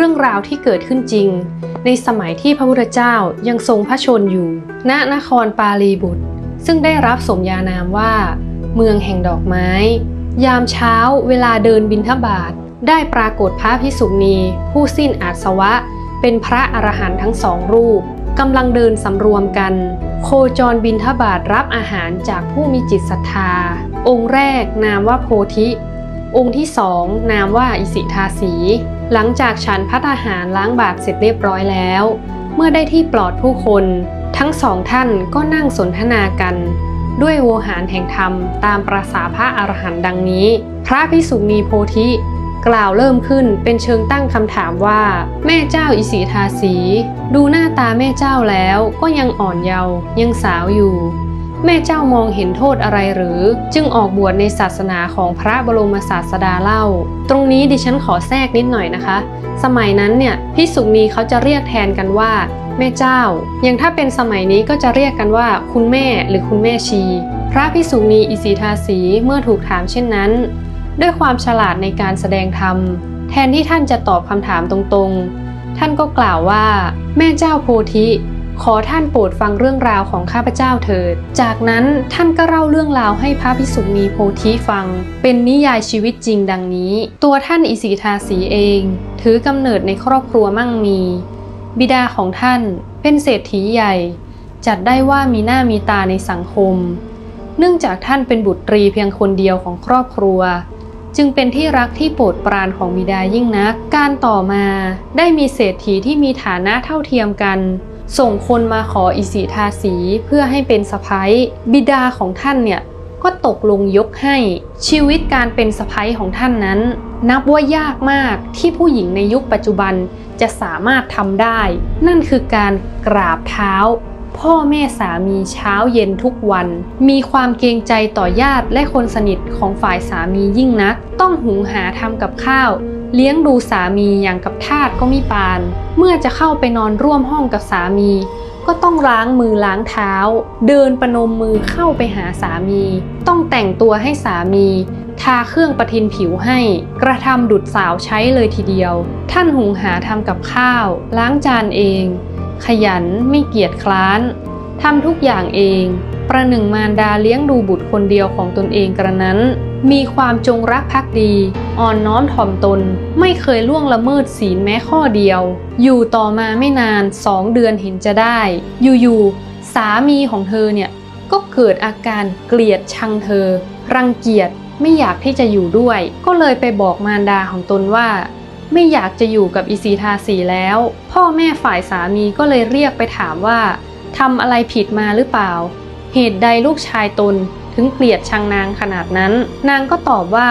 เรื่องราวที่เกิดขึ้นจริง ในสมัยที่พระพุทธเจ้ายังทรงพระชนอยู่ ณ นครปาลีบุตร ซึ่งได้รับสมญานามว่า เมืองแห่งดอกไม้ ยามเช้าเวลาเดินบินทบาท ได้ปรากฏพระพิสุณีผู้สิ้นอาสวะ เป็นพระอรหันต์ทั้งสองรูปกำลังเดินสำรวมกัน โคจรบินทบาทรับอาหารจากผู้มีจิตศรัทธา องค์แรกนามว่าโพธิ องค์ที่สองนามว่าอิสิทาสี หลังจากฉันพัตาหารล้างบาตรเสร็จเรียบร้อยแล้ว เมื่อได้ที่ปลอดผู้คน ทั้งสองท่านก็นั่งสนทนากัน ด้วยโวหารแห่งธรรมตามประสาพระอรหันต์ดังนี้ พระพิสุณีโพธิ กล่าวเริ่มขึ้นเป็นเชิงตั้งคำถามว่า แม่เจ้าอิสิทาสี ดูหน้าตาแม่เจ้าแล้วก็ยังอ่อนเยาว์ยังสาวอยู่ แม่เจ้ามองเห็นโทษอะไรหรือ จึงออกบวชในศาสนาของพระบรมศาสดาเล่า ตรงนี้ดิฉันขอแทรกนิดหน่อยนะคะ สมัยนั้นเนี่ยพิสุนีเขาจะเรียกแทนกันว่า แม่เจ้า อย่างถ้าเป็นสมัยนี้ก็จะเรียกกันว่า คุณแม่หรือคุณแม่ชี พระพิสุนีอิสิทาสีเมื่อถูกถามเช่นนั้น ด้วยความฉลาดในการแสดงธรรม แทนที่ท่านจะตอบคำถามตรงๆ ท่านก็กล่าวว่า แม่เจ้าโพธิ ขอท่านโปรดฟังเรื่องราวของข้าพเจ้าเถิด จากนั้นท่านก็เล่าเรื่องราวให้พระภิกษุณีโพธิฟัง เป็นนิยายชีวิตจริงดังนี้ ตัวท่านอิสิทาสีเอง ถือกำเนิดในครอบครัวมั่งมี บิดาของท่านเป็นเศรษฐีใหญ่ จัดได้ว่ามีหน้ามีตาในสังคม เนื่องจากท่านเป็นบุตรีเพียงคนเดียวของครอบครัวจึงเป็นที่รักที่โปรดปรานของบิดายิ่งนัก การต่อมาได้มีเศรษฐีที่มีฐานะเท่าเทียมกัน ส่งคนมาขออิสิทาสีเพื่อให้เป็นสะพ้ยบิดาของท่านเนี่ยก็ตกลงยกให้ ชีวิตการเป็นสะพ้ยของท่านนั้น นับว่ายากมากที่ผู้หญิงในยุคปัจจุบันจะสามารถทำได้ นั่นคือการกราบเท้า พ่อแม่สามีเช้าเย็นทุกวัน มีความเกรงใจต่อญาติและคนสนิทของฝ่ายสามียิ่งนัก ต้องหุงหาทำกับข้าว เลี้ยงดูสามีอย่างกับทาสก็มิปาน เมื่อจะเข้าไปนอนร่วมห้องกับสามี ก็ต้องล้างมือล้างเท้า เดินประนมมือเข้าไปหาสามี ต้องแต่งตัวให้สามี ทาเครื่องประทินผิวให้ กระทำดุดสาวใช้เลยทีเดียว ท่านหุงหาทำกับข้าว ล้างจานเอง ขยันไม่เกียจคร้านทำทุกอย่างเอง ประหนึ่งมารดาเลี้ยงดูบุตรคนเดียวของตนเองกระนั้น มีความจงรักภักดี อ่อนน้อมถ่อมตน ไม่เคยล่วงละเมิดศีลแม้ข้อเดียว อยู่ต่อมาไม่นานสองเดือนเห็นจะได้ อยู่ๆสามีของเธอเนี่ยก็เกิดอาการเกลียดชังเธอ รังเกียจไม่อยากที่จะอยู่ด้วย ก็เลยไปบอกมารดาของตนว่า ไม่อยากจะอยู่กับอิสีทาสีแล้ว พ่อแม่ฝ่ายสามีก็เลยเรียกไปถามว่าทำอะไรผิดมาหรือเปล่า เหตุใดลูกชายตน ถึงเกลียดชังนางขนาดนั้น นางก็ตอบว่า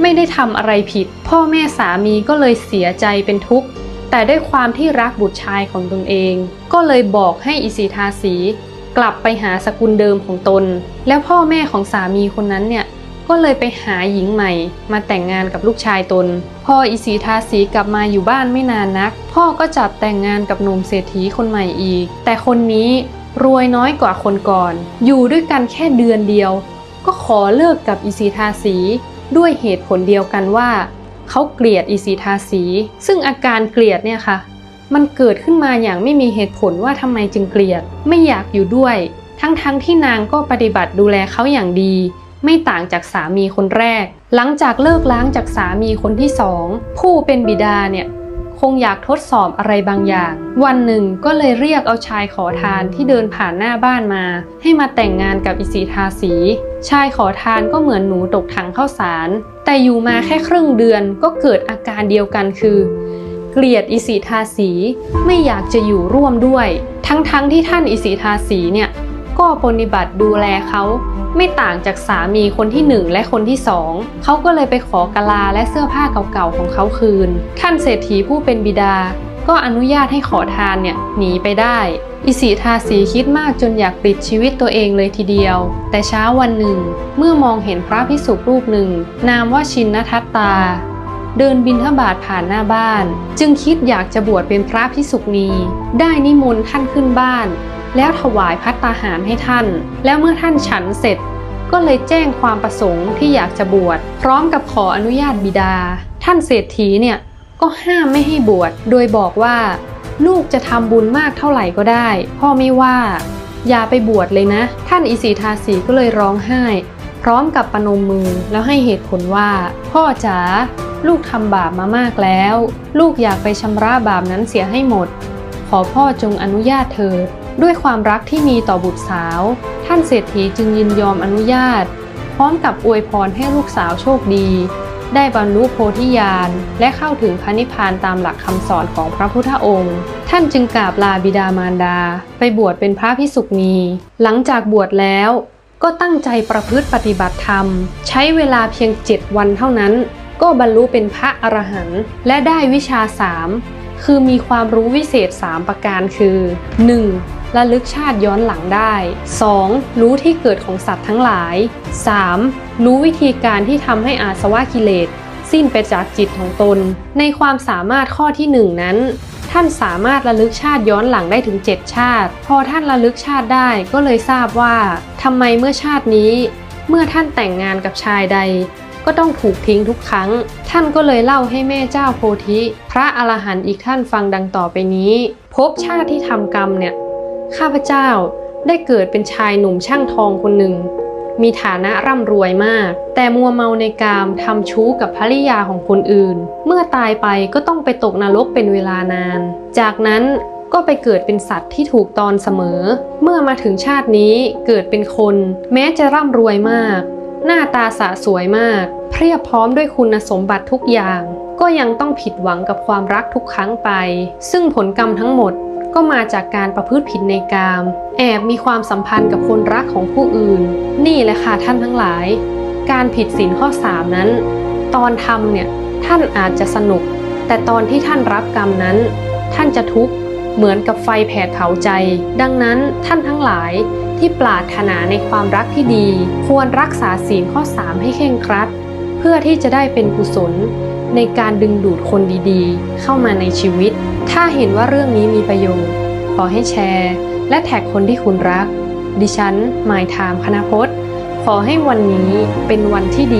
ไม่ได้ทำอะไรผิด พ่อแม่สามีก็เลยเสียใจเป็นทุกข์ แต่ด้วยความที่รักบุตรชายของตนเอง ก็เลยบอกให้อิสีทาสี กลับไปหาสกุลเดิมของตน แล้วพ่อแม่ของสามีคนนั้นเนี่ยก็เลยไปหาหญิงใหม่ มาแต่งงานกับลูกชายตนพออิสีทาสีกลับมาอยู่บ้านไม่นานนัก พ่อก็จับแต่งงานกับหนุ่มเศรษฐีคนใหม่อีก แต่คนนี้ รวยน้อยกว่าคนก่อน อยู่ด้วยกันแค่เดือนเดียว ก็ขอเลิกกับอิสีทาสี ด้วยเหตุผลเดียวกันว่า เขาเกลียดอิสีทาสี ซึ่งอาการเกลียดเนี่ยค่ะ มันเกิดขึ้นมาอย่างไม่มีเหตุผลว่าทำไมจึงเกลียด ไม่อยากอยู่ด้วย ทั้งๆทที่นางก็ปฏิบัติดูแลเขาอย่างดี ไม่ต่างจากสามีคนแรก หลังจากเลิกล้างจากสามีคนที่สองผู้เป็นบิดาเนี่ย คงอยากทดสอบอะไรบางอย่าง วันหนึ่งก็เลยเรียกเอาชายขอทานที่เดินผ่านหน้าบ้านมา ให้มาแต่งงานกับอิสีทาสี ชายขอทานก็เหมือนหนูตกถังข้าวสาร แต่อยู่มาแค่ครึ่งเดือนก็เกิดอาการเดียวกันคือ เกลียดอิสีทาสี ไม่อยากจะอยู่ร่วมด้วย ทั้งๆทที่ท่านอิสีทาสีเนี่ย ปฏิบัติดูแลเขาไม่ต่างจากสามีคนที่หนึ่งและคนที่สอง เขาก็เลยไปขอกะลาและเสื้อผ้าเก่าๆของเขาคืน ท่านเศรษฐีผู้เป็นบิดา ก็อนุญาตให้ขอทานเนี่ยหนีไปได้ อิสิทาสีคิดมากจนอยากปิดชีวิตตัวเองเลยทีเดียว แต่เช้าวันหนึ่ง เมื่อมองเห็นพระพิสุรูปหนึ่ง นามว่าชินนทัตตา เดินบินทบาทผ่านหน้าบ้าน จึงคิดอยากจะบวชเป็นพระพิสุกนีได้นิมนต์ท่านขึ้นบ้าน แล้วถวายพัตตาหารให้ท่าน แล้วเมื่อท่านฉันเสร็จ ก็เลยแจ้งความประสงค์ที่อยากจะบวชพร้อมกับขออนุญาตบิดา ท่านเศรษฐีเนี่ยก็ห้ามไม่ให้บวชโดยบอกว่า ลูกจะทำบุญมากเท่าไหร่ก็ได้ พ่อไม่ว่า อย่าไปบวชเลยนะ ท่านอิสีทาสีก็เลยร้องไห้ พร้อมกับปนมมือแล้วให้เหตุผลว่า พ่อจ๋าลูกทำบาปมามากแล้ว ลูกอยากไปชำระบาปนั้นเสียให้หมด ขอพ่อจงอนุญาตเถิด ด้วยความรักที่มีต่อบุตรสาว ท่านเศรษฐีจึงยินยอมอนุญาต พร้อมกับอวยพรให้ลูกสาวโชคดี ได้บรรลุโพธิญาณ และเข้าถึงพระนิพพานตามหลักคำสอนของพระพุทธองค์ ท่านจึงกราบลาบิดามารดา ไปบวชเป็นพระพิสุกนีหลังจากบวชแล้วก็ตั้งใจประพฤติปฏิบัติธรรม ใช้เวลาเพียง 7 วันเท่านั้น ก็บรรลุเป็นพระอรหันต์และได้วิชาสาม คือมีความรู้วิเศษ 3 ประการคือ 1. ระลึกชาติย้อนหลังได้ 2. รู้ที่เกิดของสัตว์ทั้งหลาย 3. รู้วิธีการที่ทำให้อาสวะกิเลส สิ้นไปจากจิตของตน ในความสามารถข้อที่ 1 นั้นท่านสามารถระลึกชาติย้อนหลังได้ถึง 7 ชาติ พอท่านระลึกชาติได้ก็เลยทราบว่าทำไมเมื่อชาตินี้ เมื่อท่านแต่งงานกับชายใด ก็ต้องถูกทิ้งทุกครั้ง ท่านก็เลยเล่าให้แม่เจ้าโพธิ พระอรหันต์อีกท่านฟังดังต่อไปนี้ พบชาติที่ทำกรรมเนี่ย ข้าพเจ้าได้เกิดเป็นชายหนุ่มช่างทองคนหนึ่ง มีฐานะร่ำรวยมาก แต่มัวเมาในกามทำชู้กับภริยาของคนอื่น เมื่อตายไปก็ต้องไปตกนรกเป็นเวลานาน จากนั้นก็ไปเกิดเป็นสัตว์ที่ถูกตอนเสมอ เมื่อมาถึงชาตินี้เกิดเป็นคน แม้จะร่ำรวยมาก หน้าตาสะสวยมาก เพียบพร้อมด้วยคุณสมบัติทุกอย่าง ก็ยังต้องผิดหวังกับความรักทุกครั้งไป ซึ่งผลกรรมทั้งหมดก็มาจากการประพฤติผิดในกาม แอบมีความสัมพันธ์กับคนรักของผู้อื่น นี่แหละค่ะท่านทั้งหลาย การผิดศีลข้อ 3 นั้น ตอนทำเนี่ยท่านอาจจะสนุก แต่ตอนที่ท่านรับกรรมนั้น ท่านจะทุกข์เหมือนกับไฟแผดเผาใจ ดังนั้นท่านทั้งหลายที่ปรารถนาในความรักที่ดี ควรรักษาศีลข้อ 3 ให้เคร่งครัด พื่อที่จะได้เป็นกุศล ในการดึงดูดคนดีๆ เข้ามาในชีวิต ถ้าเห็นว่าเรื่องนี้มีประโยชน์ ขอให้แชร์ และแท็กคนที่คุณรัก ดิฉันหมายถามคณพจน์ ขอให้วันนี้เป็นวันที่ดี